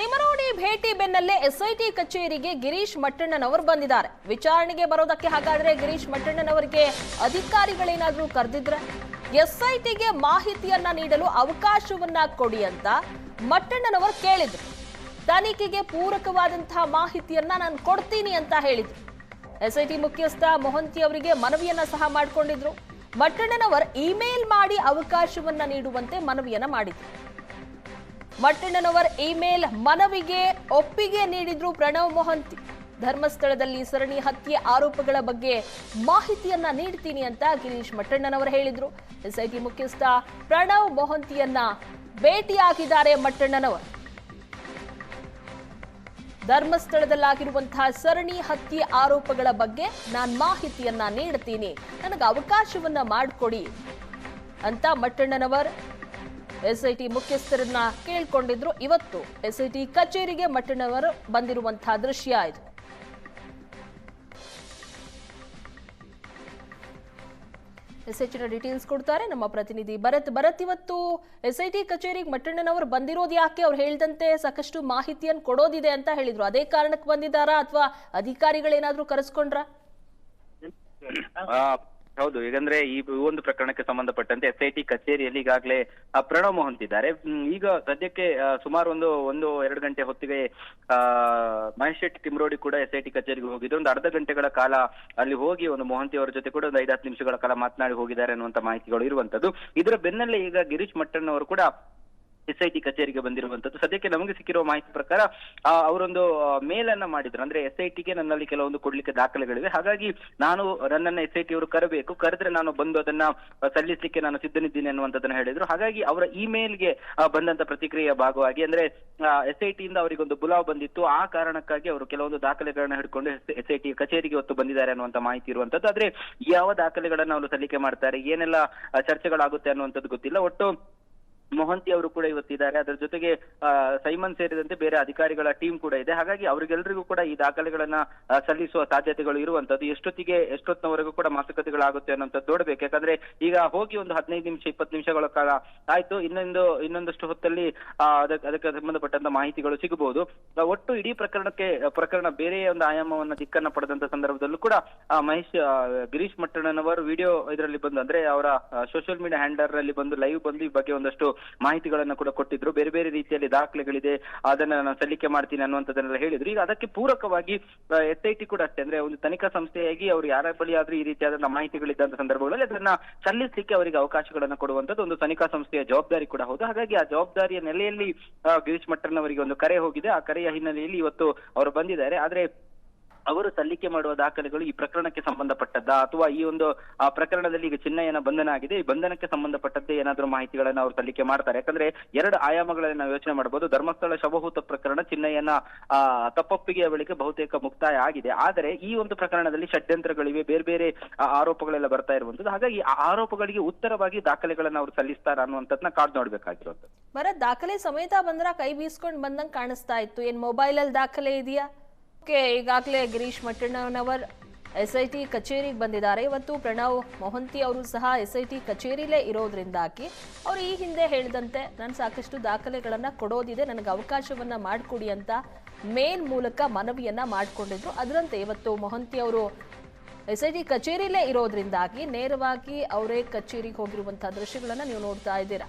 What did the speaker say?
ತಿಮರೋಡಿ ಭೇಟಿ ಬೆನ್ನಲ್ಲೇ ಎಸ್ಐಟಿ ಕಚೇರಿಗೆ ಗಿರೀಶ್ ಮಟ್ಟಣ್ಣನವರು ಬಂದಿದ್ದಾರೆ. ವಿಚಾರಣೆಗೆ ಬರೋದಕ್ಕೆ ಹಾಗಾದ್ರೆ ಗಿರೀಶ್ ಮಟ್ಟಣ್ಣನವರಿಗೆ ಅಧಿಕಾರಿಗಳೇನಾದ್ರೂ ಕರೆದಿದ್ರೆ? ಎಸ್ಐಟಿಗೆ ಮಾಹಿತಿಯನ್ನ ನೀಡಲು ಅವಕಾಶವನ್ನ ಕೊಡಿ ಅಂತ ಮಟ್ಟಣ್ಣನವರು ಕೇಳಿದ್ರು. ತನಿಖೆಗೆ ಪೂರಕವಾದಂತಹ ಮಾಹಿತಿಯನ್ನ ನಾನು ಕೊಡ್ತೀನಿ ಅಂತ ಹೇಳಿದ್ರು. ಎಸ್ಐಟಿ ಮುಖ್ಯಸ್ಥ ಮೊಹಂತಿ ಅವರಿಗೆ ಮನವಿಯನ್ನ ಸಹ ಮಾಡಿಕೊಂಡಿದ್ರು. ಮಟ್ಟಣ್ಣನವರ್ ಇಮೇಲ್ ಮಾಡಿ ಅವಕಾಶವನ್ನ ನೀಡುವಂತೆ ಮನವಿಯನ್ನ ಮಾಡಿದ್ರು. ಮಟ್ಟಣ್ಣನವರ್ ಇಮೇಲ್ ಮನವಿಗೆ ಒಪ್ಪಿಗೆ ನೀಡಿದ್ರು ಪ್ರಣವ್ ಮೊಹಂತಿ. ಧರ್ಮಸ್ಥಳದಲ್ಲಿ ಸರಣಿ ಹತ್ಯೆ ಆರೋಪಗಳ ಬಗ್ಗೆ ಮಾಹಿತಿಯನ್ನ ನೀಡ್ತೀನಿ ಅಂತ ಗಿರೀಶ್ ಮಟ್ಟಣ್ಣನವರು ಹೇಳಿದ್ರು. ಎಸ್ಐಟಿ ಮುಖ್ಯಸ್ಥ ಪ್ರಣವ್ ಮೊಹಂತಿಯನ್ನ ಭೇಟಿಯಾಗಿದ್ದಾರೆ ಮಟ್ಟಣ್ಣನವರ್ ಧರ್ಮಸ್ಥಳದಲ್ಲಾಗಿರುವಂತಹ ಸರಣಿ ಹತ್ಯೆ ಆರೋಪಗಳ ಬಗ್ಗೆ ನಾನು ಮಾಹಿತಿಯನ್ನ ನೀಡ್ತೀನಿ. ನನಗೆ ಅವಕಾಶವನ್ನ ಮಾಡಿಕೊಡಿ ಅಂತ ಮಟ್ಟಣ್ಣನವರ್ ಎಸ್ಐಟಿ ಮುಖ್ಯಸ್ಥರನ್ನ ಕೇಳ್ಕೊಂಡಿದ್ರು. ಇವತ್ತು ಎಸ್ಐಟಿ ಕಚೇರಿಗೆ ಮಟ್ಟಣವರು ಬಂದಿರುವಂತಹ ದೃಶ್ಯ ಇದು. ಹೆಚ್ಚಿನ ಡೀಟೇಲ್ಸ್ ಕೊಡ್ತಾರೆ. ನಮ್ಮ ಪ್ರತಿನಿಧಿ ಭರತ್ ಭರತ್ ಇವತ್ತು ಎಸ್ಐಟಿ ಕಚೇರಿಗೆ ಮಟ್ಟಣ್ಣನವರು ಬಂದಿರೋದು ಯಾಕೆ? ಅವ್ರು ಹೇಳಿದಂತೆ ಸಾಕಷ್ಟು ಮಾಹಿತಿಯನ್ನು ಕೊಡೋದಿದೆ ಅಂತ ಹೇಳಿದ್ರು. ಅದೇ ಕಾರಣಕ್ಕೆ ಬಂದಿದ್ದಾರಾ ಅಥವಾ ಅಧಿಕಾರಿಗಳೇನಾದ್ರೂ ಕರೆಸ್ಕೊಂಡ್ರಾ? ಹೌದು, ಈಗಂದ್ರೆ ಈ ಒಂದು ಪ್ರಕರಣಕ್ಕೆ ಸಂಬಂಧಪಟ್ಟಂತೆ ಎಸ್ ಐ ಟಿ ಕಚೇರಿಯಲ್ಲಿ ಈಗಾಗಲೇ ಪ್ರಣವ್ ಮೊಹಂತ್ ಈಗ ಸದ್ಯಕ್ಕೆ ಸುಮಾರು ಒಂದು ಒಂದು, ಎರಡು ಗಂಟೆ ಹೊತ್ತಿಗೆ ಮಹೇಶ್ ಶೆಟ್ಟಿ ತಿಮ್ರೋಡಿ ಕೂಡ ಎಸ್ ಐ ಟಿ ಕಚೇರಿಗೆ ಹೋಗಿದ್ರು. ಒಂದು ಅರ್ಧ ಗಂಟೆಗಳ ಕಾಲ ಅಲ್ಲಿ ಹೋಗಿ ಒಂದು ಮೊಹಂತಿ ಅವರ ಜೊತೆ ಕೂಡ ಒಂದು ಐದಾರು ನಿಮಿಷಗಳ ಕಾಲ ಮಾತನಾಡಿ ಹೋಗಿದ್ದಾರೆ ಅನ್ನುವಂತ ಮಾಹಿತಿಗಳು ಇರುವಂತದ್ದು. ಇದರ ಬೆನ್ನಲ್ಲೇ ಈಗ ಗಿರೀಶ್ ಮಟ್ಟಣ್ಣವರು ಕೂಡ ಎಸ್ ಐ ಟಿ ಕಚೇರಿಗೆ ಬಂದಿರುವಂತದ್ದು. ಸದ್ಯಕ್ಕೆ ನಮಗೆ ಸಿಕ್ಕಿರುವ ಮಾಹಿತಿ ಪ್ರಕಾರ ಅವರೊಂದು ಮೇಲ್ ಅನ್ನ ಮಾಡಿದ್ರು. ಅಂದ್ರೆ ಎಸ್ ಐ ಟಿಗೆ ನನ್ನಲ್ಲಿ ಕೆಲವೊಂದು ಕೊಡ್ಲಿಕ್ಕೆ ದಾಖಲೆಗಳಿವೆ. ಹಾಗಾಗಿ ನಾನು ನನ್ನನ್ನ ಎಸ್ ಐ ಟಿ ಅವರು ಕರಬೇಕು. ಕರೆದ್ರೆ ನಾನು ಬಂದು ಅದನ್ನ ಸಲ್ಲಿಸಲಿಕ್ಕೆ ನಾನು ಸಿದ್ಧನಿದ್ದೀನಿ ಅನ್ನುವಂಥದ್ದನ್ನ ಹೇಳಿದ್ರು. ಹಾಗಾಗಿ ಅವರ ಇಮೇಲ್ಗೆ ಬಂದಂತ ಪ್ರತಿಕ್ರಿಯೆಯ ಭಾಗವಾಗಿ, ಅಂದ್ರೆ ಎಸ್ ಐ ಟಿಯಿಂದ ಅವರಿಗೊಂದು ಬುಲಾವ್ ಬಂದಿತ್ತು. ಆ ಕಾರಣಕ್ಕಾಗಿ ಅವರು ಕೆಲವೊಂದು ದಾಖಲೆಗಳನ್ನ ಹಿಡ್ಕೊಂಡು ಎಸ್ ಐ ಟಿ ಕಚೇರಿಗೆ ಹೊತ್ತು ಬಂದಿದ್ದಾರೆ ಅನ್ನುವಂತ ಮಾಹಿತಿ ಇರುವಂತದ್ದು. ಆದ್ರೆ ಯಾವ ದಾಖಲೆಗಳನ್ನ ಅವರು ಸಲ್ಲಿಕೆ ಮಾಡ್ತಾರೆ, ಏನೆಲ್ಲ ಚರ್ಚೆಗಳಾಗುತ್ತೆ ಅನ್ನುವಂಥದ್ದು ಗೊತ್ತಿಲ್ಲ. ಒಟ್ಟು ಮೊಹಂತಿ ಅವರು ಕೂಡ ಇವತ್ತಿದ್ದಾರೆ. ಅದರ ಜೊತೆಗೆ ಸೈಮನ್ ಸೇರಿದಂತೆ ಬೇರೆ ಅಧಿಕಾರಿಗಳ ಟೀಮ್ ಕೂಡ ಇದೆ. ಹಾಗಾಗಿ ಅವರಿಗೆಲ್ಲರಿಗೂ ಕೂಡ ಈ ದಾಖಲೆಗಳನ್ನ ಸಲ್ಲಿಸುವ ಸಾಧ್ಯತೆಗಳು ಇರುವಂತದ್ದು. ಎಷ್ಟೊತ್ತಿಗೆ, ಎಷ್ಟೊತ್ತಿನವರೆಗೂ ಕೂಡ ಮಾತುಕತೆಗಳಾಗುತ್ತೆ ಅನ್ನೋಂಥದ್ದು ನೋಡ್ಬೇಕು. ಯಾಕಂದ್ರೆ ಈಗ ಹೋಗಿ ಒಂದು ಹದಿನೈದು ನಿಮಿಷ, ಇಪ್ಪತ್ತು ನಿಮಿಷಗಳ ಕಾಲ ಆಯ್ತು. ಇನ್ನೊಂದು, ಇನ್ನೊಂದಷ್ಟು ಹೊತ್ತಲ್ಲಿ ಅದಕ್ಕೆ ಸಂಬಂಧಪಟ್ಟಂತ ಮಾಹಿತಿಗಳು ಸಿಗಬಹುದು. ಒಟ್ಟು ಇಡೀ ಪ್ರಕರಣಕ್ಕೆ, ಪ್ರಕರಣ ಬೇರೆ ಒಂದು ಆಯಾಮವನ್ನ ದಿಕ್ಕನ್ನ ಪಡೆದಂತ ಸಂದರ್ಭದಲ್ಲೂ ಕೂಡ ಮಹೇಶ್ ಗಿರೀಶ್ ಮಟ್ಟಣ್ಣನವರು ವಿಡಿಯೋ ಇದರಲ್ಲಿ ಬಂದು, ಅಂದ್ರೆ ಅವರ ಸೋಷಿಯಲ್ ಮೀಡಿಯಾ ಹ್ಯಾಂಡಲ್ ಅಲ್ಲಿ ಬಂದು ಲೈವ್ ಬಂದು ಈ ಬಗ್ಗೆ ಒಂದಷ್ಟು ಮಾಹಿತಿಗಳನ್ನ ಕೂಡ ಕೊಟ್ಟಿದ್ರು. ಬೇರೆ ಬೇರೆ ರೀತಿಯಲ್ಲಿ ದಾಖಲೆಗಳಿದೆ. ಅದನ್ನ ನಾನು ಸಲ್ಲಿಕೆ ಮಾಡ್ತೀನಿ ಅನ್ನುವಂಥದ್ದನ್ನೆಲ್ಲ ಹೇಳಿದ್ರು. ಈಗ ಅದಕ್ಕೆ ಪೂರಕವಾಗಿ ಎಸ್ ಐ ಟಿ ಕೂಡ ಅಷ್ಟೇ. ಅಂದ್ರೆ ಒಂದು ತನಿಖಾ ಸಂಸ್ಥೆಯಾಗಿ ಅವರು ಯಾರ ಬಳಿ ಆದ್ರೂ ಈ ರೀತಿಯಾದ ಮಾಹಿತಿಗಳಿದ್ದಂತ ಸಂದರ್ಭಗಳಲ್ಲಿ ಅದನ್ನ ಸಲ್ಲಿಸಲಿಕ್ಕೆ ಅವರಿಗೆ ಅವಕಾಶಗಳನ್ನು ಕೊಡುವಂತದ್ದು ಒಂದು ತನಿಖಾ ಸಂಸ್ಥೆಯ ಜವಾಬ್ದಾರಿ ಕೂಡ ಹೌದು. ಹಾಗಾಗಿ ಆ ಜವಾಬ್ದಾರಿಯ ನೆಲೆಯಲ್ಲಿ ಗಿರೀಶ್ ಮಟ್ಟಣ್ಣವರಿಗೆ ಒಂದು ಕರೆ ಹೋಗಿದೆ. ಆ ಕರೆಯ ಹಿನ್ನೆಲೆಯಲ್ಲಿ ಇವತ್ತು ಅವರು ಬಂದಿದ್ದಾರೆ. ಆದ್ರೆ ಅವರು ಸಲ್ಲಿಕೆ ಮಾಡುವ ದಾಖಲೆಗಳು ಈ ಪ್ರಕರಣಕ್ಕೆ ಸಂಬಂಧಪಟ್ಟದ್ದ? ಅಥವಾ ಈ ಒಂದು, ಆ ಪ್ರಕರಣದಲ್ಲಿ ಈಗ ಚಿನ್ನಯ್ಯನ ಬಂಧನ ಆಗಿದೆ, ಈ ಬಂಧನಕ್ಕೆ ಸಂಬಂಧಪಟ್ಟದ್ದೇ ಏನಾದರೂ ಮಾಹಿತಿಗಳನ್ನ ಅವರು ಸಲ್ಲಿಕೆ ಮಾಡ್ತಾರೆ? ಯಾಕಂದ್ರೆ ಎರಡು ಆಯಾಮಗಳಲ್ಲಿ ನಾವು ಯೋಚನೆ ಮಾಡಬಹುದು ಧರ್ಮಸ್ಥಳ ಶವಹೂತ ಪ್ರಕರಣ ಚಿನ್ನಯ್ಯನ, ಆ, ತಪ್ಪೊಪ್ಪಿಗೆಯ ಬಳಿಕ ಬಹುತೇಕ ಮುಕ್ತಾಯ ಆಗಿದೆ. ಆದರೆ ಈ ಒಂದು ಪ್ರಕರಣದಲ್ಲಿ ಷಡ್ಯಂತ್ರಗಳಿವೆ, ಬೇರೆ ಬೇರೆ ಆರೋಪಗಳೆಲ್ಲ ಬರ್ತಾ ಇರುವಂತದ್ದು ಹಾಗಾಗಿ ಆ ಆರೋಪಗಳಿಗೆ ಉತ್ತರವಾಗಿ ದಾಖಲೆಗಳನ್ನ ಅವರು ಸಲ್ಲಿಸ್ತಾರ ಅನ್ನುವಂಥದ್ನ ಕಾಡ್ ನೋಡ್ಬೇಕಾಗಿರೋದು. ಮರ, ದಾಖಲೆ ಸಮೇತ ಬಂದ್ರ ಕೈ ಬೀಸ್ಕೊಂಡ್ ಬಂದಂಗ್ ಕಾಣಿಸ್ತಾ ಇತ್ತು. ಏನ್ ಮೊಬೈಲ್ ಅಲ್ಲಿ ದಾಖಲೆ ಇದೆಯಾ? ಈಗಾಗಲೇ Girish Mattannavar S I T ಕಚೇರಿಗೆ ಬಂದಿದ್ದಾರೆ. ಇವತ್ತು ಪ್ರಣವ್ ಮೊಹಂತಿ ಅವರು ಸಹ ಎಸ್ ಐ ಟಿ ಕಚೇರಿಲೇ ಇರೋದ್ರಿಂದಾಗಿ ಅವರು ಈ ಹಿಂದೆ ಹೇಳಿದಂತೆ ನಾನು ಸಾಕಷ್ಟು ದಾಖಲೆಗಳನ್ನು ಕೊಡೋದಿದೆ, ನನಗೆ ಅವಕಾಶವನ್ನ ಮಾಡಿಕೊಡಿ ಅಂತ ಮೇಲ್ ಮೂಲಕ ಮನವಿಯನ್ನ ಮಾಡಿಕೊಂಡಿದ್ರು. ಅದರಂತೆ ಇವತ್ತು ಮೊಹಂತಿ ಅವರು ಎಸ್ ಐ ಟಿ ಕಚೇರಿಲೇ ಇರೋದ್ರಿಂದಾಗಿ ನೇರವಾಗಿ ಅವರೇ ಕಚೇರಿಗೆ ಹೋಗಿರುವಂತಹ ದೃಶ್ಯಗಳನ್ನು ನೀವು ನೋಡ್ತಾ ಇದ್ದೀರಾ.